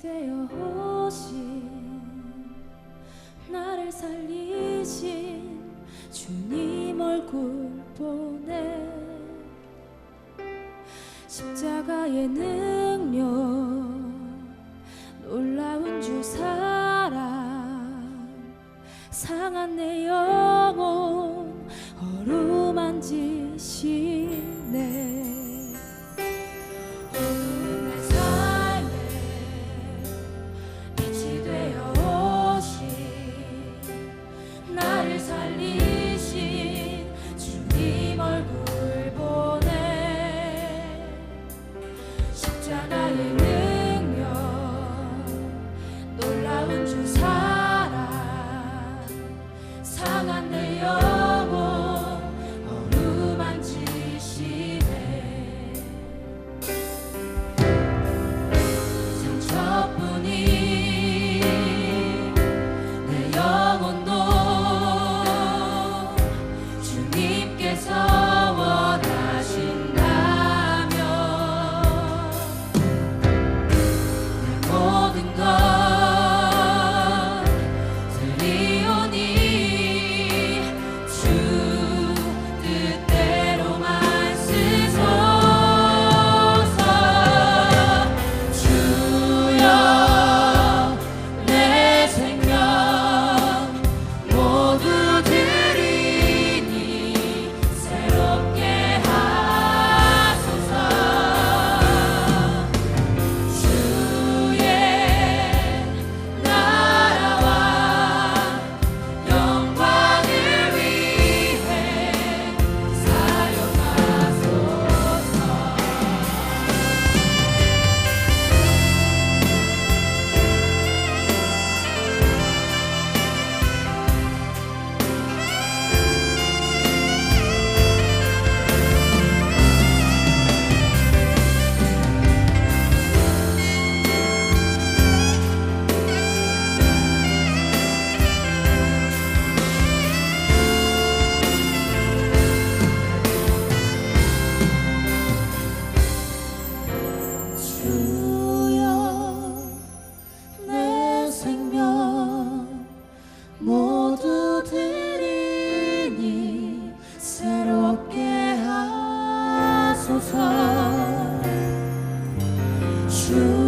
되어 오신 나를 살리신 주님 얼굴 보내. 십자가의 능력 놀라운 주 사랑 상한 내 영혼 어루만지시 true.